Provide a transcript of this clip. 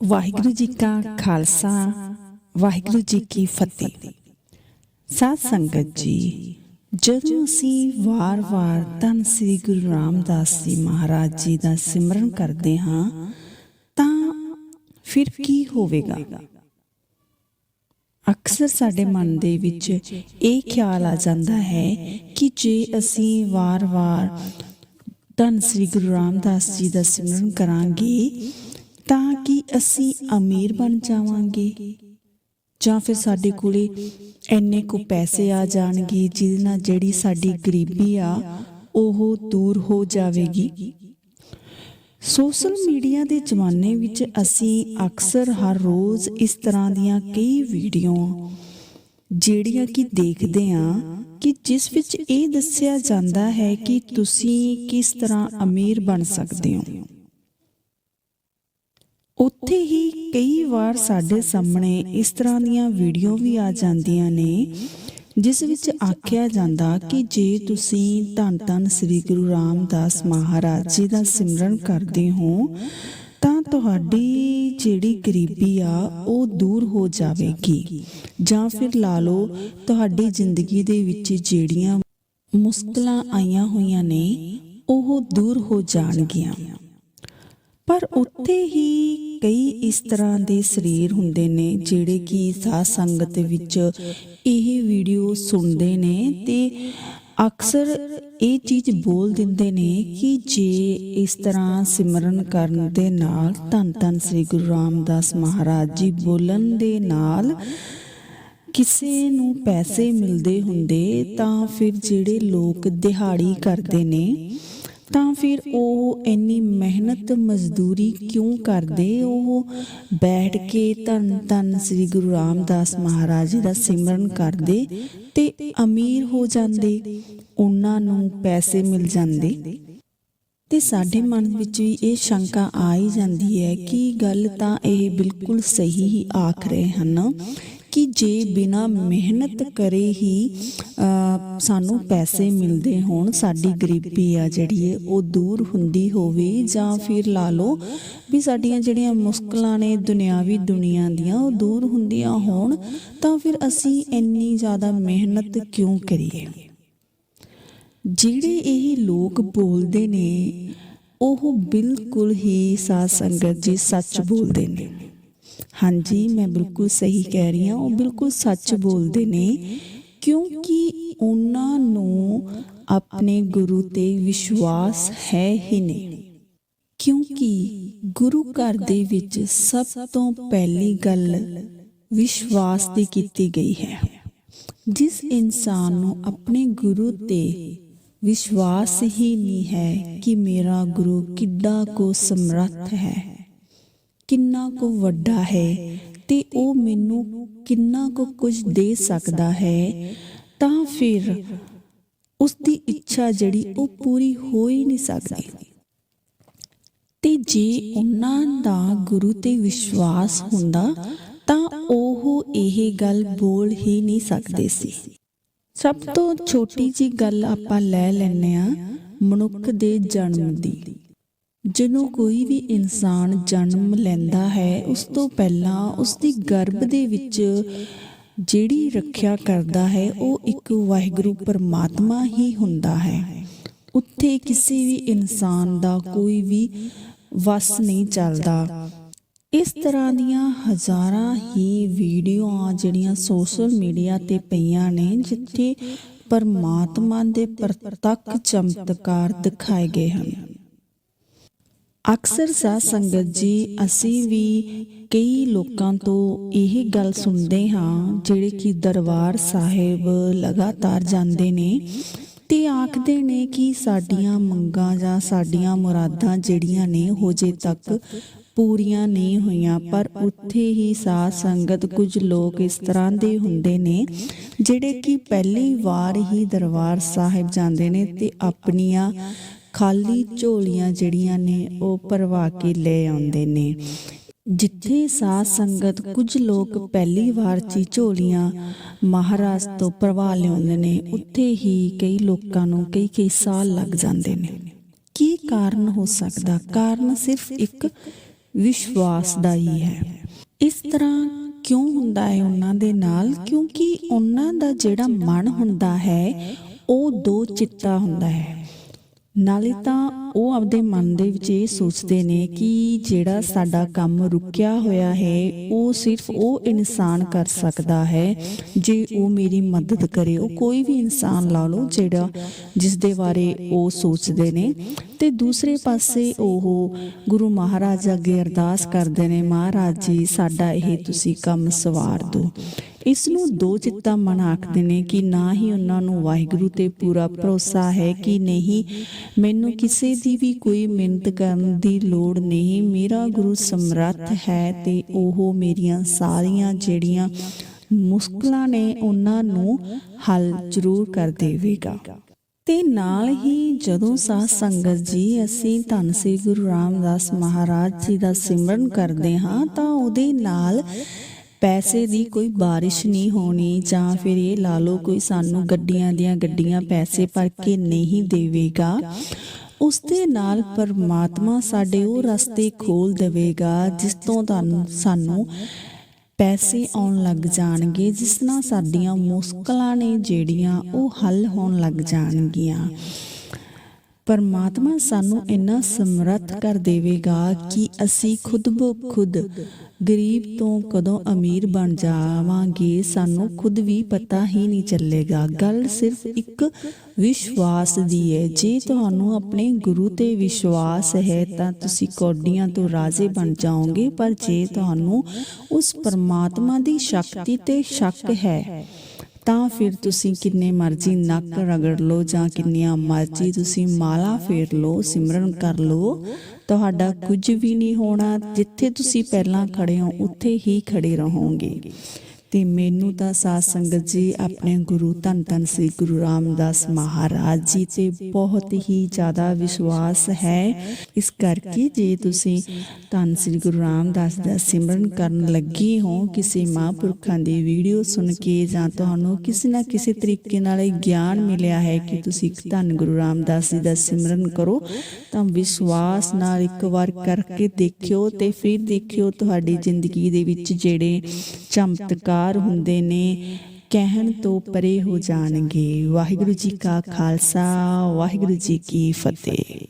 ਵਾਹਿਗੁਰੂ ਜੀ ਕਾ ਖਾਲਸਾ, ਵਾਹਿਗੁਰੂ ਜੀ ਕੀ ਫਤਿਹ। ਸਾਧ ਸੰਗਤ ਜੀ, ਜਦੋਂ ਅਸੀਂ ਵਾਰ-ਵਾਰ ਧੰਨ ਸ੍ਰੀ ਗੁਰੂ ਰਾਮਦਾਸ ਜੀ ਮਹਾਰਾਜ ਜੀ ਦਾ ਸਿਮਰਨ ਕਰਦੇ ਹਾਂ, ਤਾਂ ਫਿਰ ਕੀ ਹੋਵੇਗਾ? ਅਕਸਰ ਸਾਡੇ ਮਨ ਦੇ ਵਿੱਚ ਇਹ ਖਿਆਲ ਆ ਜਾਂਦਾ ਹੈ ਕਿ ਜੇ ਅਸੀਂ ਵਾਰ-ਵਾਰ ਧੰਨ ਸ੍ਰੀ ਗੁਰੂ ਰਾਮਦਾਸ ਜੀ ਦਾ ਸਿਮਰਨ ਕਰਾਂਗੇ ਤਾਂ ਕਿ ਅਸੀਂ ਅਮੀਰ ਬਣ ਜਾਵਾਂਗੇ। ਜਾਂ ਫਿਰ ਸਾਡੇ ਕੋਲੇ ਇੰਨੇ ਕੁ ਪੈਸੇ ਆ ਜਾਣਗੇ ਜਿਹਦੇ ਨਾਲ ਜਿਹੜੀ ਸਾਡੀ ਗਰੀਬੀ ਆ, ਉਹ ਦੂਰ ਹੋ ਜਾਵੇਗੀ। ਸੋਸ਼ਲ ਮੀਡੀਆ ਦੇ ਜ਼ਮਾਨੇ ਵਿੱਚ ਅਸੀਂ ਅਕਸਰ ਹਰ ਰੋਜ਼ ਇਸ ਤਰ੍ਹਾਂ ਦੀਆਂ ਕਈ ਵੀਡੀਓ ਜਿਹੜੀਆਂ ਕਿ ਦੇਖਦੇ ਆ ਕਿ ਜਿਸ ਵਿੱਚ ਇਹ ਦੱਸਿਆ ਜਾਂਦਾ ਹੈ ਕਿ ਤੁਸੀਂ ਕਿਸ ਤਰ੍ਹਾਂ ਅਮੀਰ ਬਣ ਸਕਦੇ ਹੋ। ਉੱਥੇ ਹੀ ਕਈ ਵਾਰ ਸਾਡੇ ਸਾਹਮਣੇ ਇਸ ਤਰ੍ਹਾਂ ਦੀਆਂ ਵੀਡੀਓ ਵੀ ਆ ਜਾਂਦੀਆਂ ਨੇ, ਜਿਸ ਵਿੱਚ ਆਖਿਆ ਜਾਂਦਾ ਕਿ ਜੇ ਤੁਸੀਂ ਧੰਨ ਧੰਨ ਸ੍ਰੀ ਗੁਰੂ ਰਾਮਦਾਸ ਮਹਾਰਾਜ ਜੀ ਦਾ ਸਿਮਰਨ ਕਰਦੇ ਹੋ, ਤਾਂ ਤੁਹਾਡੀ ਜਿਹੜੀ ਗਰੀਬੀ ਆ, ਉਹ ਦੂਰ ਹੋ ਜਾਵੇਗੀ। ਜਾਂ ਫਿਰ ਲਾ ਲਓ, ਤੁਹਾਡੀ ਜ਼ਿੰਦਗੀ ਦੇ ਵਿੱਚ ਜਿਹੜੀਆਂ ਮੁਸ਼ਕਲਾਂ ਆਈਆਂ ਹੋਈਆਂ ਨੇ, ਉਹ ਦੂਰ ਹੋ ਜਾਣਗੀਆਂ। ਪਰ ਉੱਥੇ ਹੀ ਕਈ ਇਸ ਤਰ੍ਹਾਂ ਦੇ ਸਰੀਰ ਹੁੰਦੇ ਨੇ ਜਿਹੜੇ ਕਿ ਸਾਧ ਸੰਗਤ ਵਿੱਚ ਇਹ ਵੀਡੀਓ ਸੁਣਦੇ ਨੇ ਤੇ ਅਕਸਰ ਇਹ ਚੀਜ਼ ਬੋਲ ਦਿੰਦੇ ਨੇ ਕਿ ਜੇ ਇਸ ਤਰ੍ਹਾਂ ਸਿਮਰਨ ਕਰਨ ਦੇ ਨਾਲ ਧੰਨ ਧੰਨ ਸ੍ਰੀ ਗੁਰੂ ਰਾਮਦਾਸ ਮਹਾਰਾਜ ਜੀ ਬੋਲਣ ਦੇ ਨਾਲ ਕਿਸੇ ਨੂੰ ਪੈਸੇ ਮਿਲਦੇ ਹੁੰਦੇ ਤਾਂ ਫਿਰ ਜਿਹੜੇ ਲੋਕ ਦਿਹਾੜੀ ਕਰਦੇ ਨੇ ਤਾਂ ਫਿਰ ਉਹ ਇੰਨੀ ਮਿਹਨਤ, ਮਜ਼ਦੂਰੀ ਕਿਉਂ ਕਰਦੇ ਉਹ? ਬੈਠ ਕੇ ਧੰਨ ਧੰਨ ਸ੍ਰੀ ਗੁਰੂ ਰਾਮਦਾਸ ਮਹਾਰਾਜ ਜੀ ਦਾ ਸਿਮਰਨ ਕਰਦੇ ਤੇ ਅਮੀਰ ਹੋ ਜਾਂਦੇ, ਉਹਨਾਂ ਨੂੰ ਪੈਸੇ ਮਿਲ ਜਾਂਦੇ। ਤੇ ਸਾਡੇ ਮਨ ਵਿੱਚ ਵੀ ਇਹ ਸ਼ੰਕਾ ਆ ਹੀ ਜਾਂਦੀ ਹੈ ਕਿ ਗੱਲ ਤਾਂ ਇਹ ਬਿਲਕੁਲ ਸਹੀ ਹੀ ਆਖ ਰਹੇ ਹਨ ਕਿ ਜੇ ਬਿਨਾ ਮਿਹਨਤ ਕਰੇ ਹੀ ਸਾਨੂੰ ਪੈਸੇ ਮਿਲਦੇ ਹੋਣ, ਸਾਡੀ ਗਰੀਬੀ ਆ ਜਿਹੜੀ ਹੈ ਉਹ ਦੂਰ ਹੁੰਦੀ ਹੋਵੇ ਜਾਂ ਫਿਰ ਲਾ ਲਓ ਵੀ ਸਾਡੀਆਂ ਜਿਹੜੀਆਂ ਮੁਸ਼ਕਲਾਂ ਨੇ ਦੁਨਿਆਵੀ ਦੁਨੀਆ ਦੀਆਂ, ਉਹ ਦੂਰ ਹੁੰਦੀਆਂ ਹੋਣ, ਤਾਂ ਫਿਰ ਅਸੀਂ ਇੰਨੀ ਜ਼ਿਆਦਾ ਮਿਹਨਤ ਕਿਉਂ ਕਰੀਏ? ਜਿਹੜੇ ਇਹ ਲੋਕ ਬੋਲਦੇ ਨੇ, ਉਹ ਬਿਲਕੁਲ ਹੀ ਸਾਧ ਸੰਗਤ ਜੀ ਸੱਚ ਬੋਲਦੇ ਨੇ। ਹਾਂਜੀ, ਮੈਂ ਬਿਲਕੁਲ ਸਹੀ ਕਹਿ ਰਹੀ ਹਾਂ, ਉਹ ਬਿਲਕੁਲ ਸੱਚ ਬੋਲਦੇ ਨੇ। ਕਿਉਂਕਿ ਉਹਨਾਂ ਨੂੰ ਆਪਣੇ ਗੁਰੂ ਤੇ ਵਿਸ਼ਵਾਸ ਹੈ ਹੀ ਨਹੀਂ। ਕਿਉਂਕਿ ਗੁਰੂ ਘਰ ਦੇ ਵਿੱਚ ਸਭ ਤੋਂ ਪਹਿਲੀ ਗੱਲ ਵਿਸ਼ਵਾਸ ਦੀ ਕੀਤੀ ਗਈ ਹੈ। ਜਿਸ ਇਨਸਾਨ ਨੂੰ ਆਪਣੇ ਗੁਰੂ ਤੇ ਵਿਸ਼ਵਾਸ ਹੀ ਨਹੀਂ ਹੈ ਕਿ ਮੇਰਾ ਗੁਰੂ ਕਿੱਡਾ ਕੋ ਸਮਰੱਥ ਹੈ, ਕਿੰਨਾ ਕੋ ਵੱਡਾ ਹੈ ਤੇ ਉਹ ਮੈਨੂੰ ਕਿੰਨਾ ਕੋ ਕੁਝ ਦੇ ਸਕਦਾ ਹੈ, ਤਾਂ ਫਿਰ ਉਸ ਦੀ ਇੱਛਾ ਜਿਹੜੀ ਉਹ ਪੂਰੀ ਹੋ ਹੀ ਨਹੀਂ ਸਕਦੀ। ਤੇ ਜੇ ਉਹਨਾਂ ਦਾ ਗੁਰੂ ਤੇ ਵਿਸ਼ਵਾਸ ਹੁੰਦਾ, ਤਾਂ ਉਹ ਇਹ ਗੱਲ ਬੋਲ ਹੀ ਨਹੀਂ ਸਕਦੇ ਸੀ। ਸਭ ਤੋਂ ਛੋਟੀ ਜੀ ਗੱਲ ਆਪਾਂ ਲੈ ਲੈਨੇ ਆ ਮਨੁੱਖ ਦੇ ਜਨਮ ਦੀ। ਜਦੋਂ ਕੋਈ ਵੀ ਇਨਸਾਨ ਜਨਮ ਲੈਂਦਾ ਹੈ, ਉਸ ਤੋਂ ਪਹਿਲਾਂ ਉਸ ਦੀ ਗਰਭ ਦੇ ਵਿੱਚ ਜਿਹੜੀ ਰੱਖਿਆ ਕਰਦਾ ਹੈ, ਉਹ ਇੱਕ ਵਾਹਿਗੁਰੂ ਪਰਮਾਤਮਾ ਹੀ ਹੁੰਦਾ ਹੈ। ਉੱਥੇ ਕਿਸੇ ਵੀ ਇਨਸਾਨ ਦਾ ਕੋਈ ਵੀ ਵਸ ਨਹੀਂ ਚੱਲਦਾ। ਇਸ ਤਰ੍ਹਾਂ ਦੀਆਂ ਹਜ਼ਾਰਾਂ ਹੀ ਵੀਡੀਓਆਂ ਜਿਹੜੀਆਂ ਸੋਸ਼ਲ ਮੀਡੀਆ ਤੇ ਪਈਆਂ ਨੇ, ਜਿੱਥੇ ਪਰਮਾਤਮਾ ਦੇ ਪ੍ਰਤੱਖ ਚਮਤਕਾਰ ਦਿਖਾਏ ਗਏ ਹਨ। ਅਕਸਰ ਸਾਧ ਸੰਗਤ ਜੀ, ਅਸੀਂ ਵੀ ਕਈ ਲੋਕਾਂ ਤੋਂ ਇਹ ਗੱਲ ਸੁਣਦੇ ਹਾਂ, ਜਿਹੜੇ ਕਿ ਦਰਬਾਰ ਸਾਹਿਬ ਲਗਾਤਾਰ ਜਾਂਦੇ ਨੇ ਤੇ ਆਖਦੇ ਨੇ ਕਿ ਸਾਡੀਆਂ ਮੰਗਾਂ ਜਾਂ ਸਾਡੀਆਂ ਮੁਰਾਦਾਂ ਜਿਹੜੀਆਂ ਨੇ ਹੋ ਜੇ ਤੱਕ ਪੂਰੀਆਂ ਨਹੀਂ ਹੋਈਆਂ। ਪਰ ਉੱਥੇ ਹੀ ਸਾਧ ਸੰਗਤ ਕੁਝ ਲੋਕ ਇਸ ਤਰ੍ਹਾਂ ਦੇ ਹੁੰਦੇ ਨੇ, ਜਿਹੜੇ ਕਿ ਪਹਿਲੀ ਵਾਰ ਹੀ ਦਰਬਾਰ ਸਾਹਿਬ ਜਾਂਦੇ ਨੇ ਤੇ ਆਪਣੀਆਂ ਖਾਲੀ ਝੋਲੀਆਂ ਜਿਹੜੀਆਂ ਨੇ, ਉਹ ਭਰਵਾ ਕੇ ਲੈ ਆਉਂਦੇ ਨੇ। ਜਿੱਥੇ ਸਾਧ ਸੰਗਤ ਕੁਝ ਲੋਕ ਪਹਿਲੀ ਵਾਰ ਚ ਝੋਲੀਆਂ ਮਹਾਰਾਜ ਤੋਂ ਭਰਵਾ ਲਿਆਉਂਦੇ ਨੇ, ਉੱਥੇ ਹੀ ਕਈ ਲੋਕਾਂ ਨੂੰ ਕਈ ਕਈ ਸਾਲ ਲੱਗ ਜਾਂਦੇ ਨੇ। ਕੀ ਕਾਰਨ ਹੋ ਸਕਦਾ? ਕਾਰਨ ਸਿਰਫ ਇੱਕ ਵਿਸ਼ਵਾਸ ਦਾ ਹੀ ਹੈ। ਇਸ ਤਰ੍ਹਾਂ ਕਿਉਂ ਹੁੰਦਾ ਹੈ ਉਹਨਾਂ ਦੇ ਨਾਲ? ਕਿਉਂਕਿ ਉਹਨਾਂ ਦਾ ਜਿਹੜਾ ਮਨ ਹੁੰਦਾ ਹੈ, ਉਹ ਦੋ ਚਿੱਤਾ ਹੁੰਦਾ ਹੈ। ਨਾਲੇ ਤਾਂ ਉਹ ਆਪਦੇ ਮਨ ਦੇ ਵਿੱਚ ਇਹ ਸੋਚਦੇ ਨੇ ਕਿ ਜਿਹੜਾ ਸਾਡਾ ਕੰਮ ਰੁਕਿਆ ਹੋਇਆ ਹੈ, ਉਹ ਸਿਰਫ ਉਹ ਇਨਸਾਨ ਕਰ ਸਕਦਾ ਹੈ, ਜੇ ਉਹ ਮੇਰੀ ਮਦਦ ਕਰੇ। ਉਹ ਕੋਈ ਵੀ ਇਨਸਾਨ ਲਾ ਲਓ ਜਿਹੜਾ ਜਿਸ ਦੇ ਬਾਰੇ ਉਹ ਸੋਚਦੇ ਨੇ। ਤੇ ਦੂਸਰੇ ਪਾਸੇ ਉਹ ਗੁਰੂ ਮਹਾਰਾਜ ਅੱਗੇ ਅਰਦਾਸ ਕਰਦੇ ਨੇ, ਮਹਾਰਾਜ ਜੀ, ਸਾਡਾ ਇਹ ਤੁਸੀਂ ਕੰਮ ਸਵਾਰ ਦਿਓ। ਇਸ ਨੂੰ ਦੋ ਚਿੱਤਾ ਮਨ ਆਖਦੇ ਨੇ ਕਿ ਨਾ ਹੀ ਉਹਨਾਂ ਨੂੰ ਵਾਹਿਗੁਰੂ ਤੇ ਪੂਰਾ ਭਰੋਸਾ ਹੈ ਕਿ ਨਹੀਂ, ਮੈਨੂੰ ਕਿਸੇ ਦੀ ਵੀ ਕੋਈ ਮਿਹਨਤ ਕਰਨ ਦੀ ਲੋੜ ਨਹੀਂ। ਮੇਰਾ ਗੁਰੂ ਸਮਰੱਥ ਹੈ ਤੇ ਉਹ ਮੇਰੀਆਂ ਸਾਰੀਆਂ ਜਿਹੜੀਆਂ ਮੁਸ਼ਕਲਾਂ ਨੇ ਉਹਨਾਂ ਨੂੰ ਹੱਲ ਜ਼ਰੂਰ ਕਰ ਦੇਵੇਗਾ। ਤੇ ਨਾਲ ਹੀ ਜਦੋਂ ਸਾਧ ਸੰਗਤ ਜੀ ਅਸੀਂ ਧੰਨ ਸ੍ਰੀ ਗੁਰੂ ਰਾਮਦਾਸ ਮਹਾਰਾਜ ਜੀ ਦਾ ਸਿਮਰਨ ਕਰਦੇ ਹਾਂ ਤਾਂ ਉਹਦੇ ਨਾਲ ਪੈਸੇ ਦੀ ਕੋਈ ਬਾਰਿਸ਼ ਨਹੀਂ ਹੋਣੀ ਜਾਂ ਫਿਰ ਇਹ ਲਾ ਲਓ ਕੋਈ ਸਾਨੂੰ ਗੱਡੀਆਂ ਦੀਆਂ ਗੱਡੀਆਂ ਪੈਸੇ ਭਰ ਕੇ ਨਹੀਂ ਦੇਵੇਗਾ ਉਸ ਦੇ ਨਾਲ ਪਰਮਾਤਮਾ ਸਾਡੇ ਉਹ ਰਸਤੇ ਖੋਲ ਦੇਵੇਗਾ ਜਿਸ ਤੋਂ ਤੁਹਾਨੂੰ, ਸਾਨੂੰ ਪੈਸੇ ਆਉਣ ਲੱਗ ਜਾਣਗੇ, ਜਿਸ ਨਾਲ ਸਾਡੀਆਂ ਮੁਸ਼ਕਲਾਂ ਨੇ ਜਿਹੜੀਆਂ ਉਹ ਹੱਲ ਹੋਣ ਲੱਗ ਜਾਣਗੀਆਂ। ਪਰਮਾਤਮਾ ਸਾਨੂੰ ਇੰਨਾ ਸਮਰੱਥ ਕਰ ਦੇਵੇਗਾ ਕਿ ਅਸੀਂ ਖੁਦ ਬੋ ਖੁਦ ਗਰੀਬ ਤੋਂ ਕਦੋਂ ਅਮੀਰ ਬਣ ਜਾਵਾਂਗੇ, ਸਾਨੂੰ ਖੁਦ ਵੀ ਪਤਾ ਹੀ ਨਹੀਂ ਚੱਲੇਗਾ। ਗੱਲ ਸਿਰਫ ਇੱਕ ਵਿਸ਼ਵਾਸ ਦੀ ਹੈ। ਜੇ ਤੁਹਾਨੂੰ ਆਪਣੇ ਗੁਰੂ ਤੇ ਵਿਸ਼ਵਾਸ ਹੈ ਤਾਂ ਤੁਸੀਂ ਕੌਡੀਆਂ ਤੋਂ ਰਾਜ਼ੇ ਬਣ ਜਾਓਗੇ, ਪਰ ਜੇ ਤੁਹਾਨੂੰ ਉਸ ਪਰਮਾਤਮਾ ਦੀ ਸ਼ਕਤੀ ਤੇ ਸ਼ੱਕ ਹੈ ਤਾਂ ਫਿਰ ਤੁਸੀਂ ਕਿੰਨੇ ਮਰਜ਼ੀ ਨੱਕ ਰਗੜ ਲਓ ਜਾਂ ਕਿੰਨੀਆਂ ਮਰਜ਼ੀ ਤੁਸੀਂ ਮਾਲਾ ਫੇਰ ਲਓ, ਸਿਮਰਨ ਕਰ ਲਓ। ਤੁਹਾਡਾ ਕੁਝ ਵੀ ਨਹੀਂ ਹੋਣਾ। ਜਿੱਥੇ ਤੁਸੀਂ ਪਹਿਲਾਂ ਖੜੇ ਹੋ, ਉੱਥੇ ਹੀ ਖੜੇ ਰਹੋਗੇ। ਤੇ ਮੈਨੂੰ ਤਾਂ ਸਾਧ ਸੰਗਤ ਜੀ ਆਪਣੇ ਗੁਰੂ ਧੰਨ ਧੰਨ ਸ੍ਰੀ ਗੁਰੂ ਰਾਮਦਾਸ ਮਹਾਰਾਜ ਜੀ ਤੇ ਬਹੁਤ ਹੀ ਜ਼ਿਆਦਾ ਵਿਸ਼ਵਾਸ ਹੈ। ਇਸ ਕਰਕੇ ਜੇ ਤੁਸੀਂ ਧੰਨ ਸ੍ਰੀ ਗੁਰੂ ਰਾਮਦਾਸ ਦਾ ਸਿਮਰਨ ਕਰਨ ਲੱਗੇ ਹੋ, ਕਿਸੇ ਮਹਾਂਪੁਰਖਾਂ ਦੀ ਵੀਡੀਓ ਸੁਣ ਕੇ ਜਾਂ ਤੁਹਾਨੂੰ ਕਿਸੇ ਨਾ ਕਿਸੇ ਤਰੀਕੇ ਨਾਲ ਇਹ ਗਿਆਨ ਮਿਲਿਆ ਹੈ ਕਿ ਤੁਸੀਂ ਧੰਨ ਗੁਰੂ ਰਾਮਦਾਸ ਜੀ ਦਾ ਸਿਮਰਨ ਕਰੋ, ਤਾਂ ਵਿਸ਼ਵਾਸ ਨਾਲ ਇੱਕ ਵਾਰ ਕਰਕੇ ਦੇਖਿਓ ਤੇ ਫਿਰ ਦੇਖਿਓ ਤੁਹਾਡੀ ਜ਼ਿੰਦਗੀ ਦੇ ਵਿੱਚ ਜਿਹੜੇ ਚਮਤਕਾਰ ਹੁੰਦੇ ਨੇ, ਕਹਿਣ ਤੋਂ ਪਰੇ ਹੋ ਜਾਣਗੇ। ਵਾਹਿਗੁਰੂ ਜੀ ਕਾ ਖਾਲਸਾ, ਵਾਹਿਗੁਰੂ ਜੀ ਕੀ ਫਤਿਹ।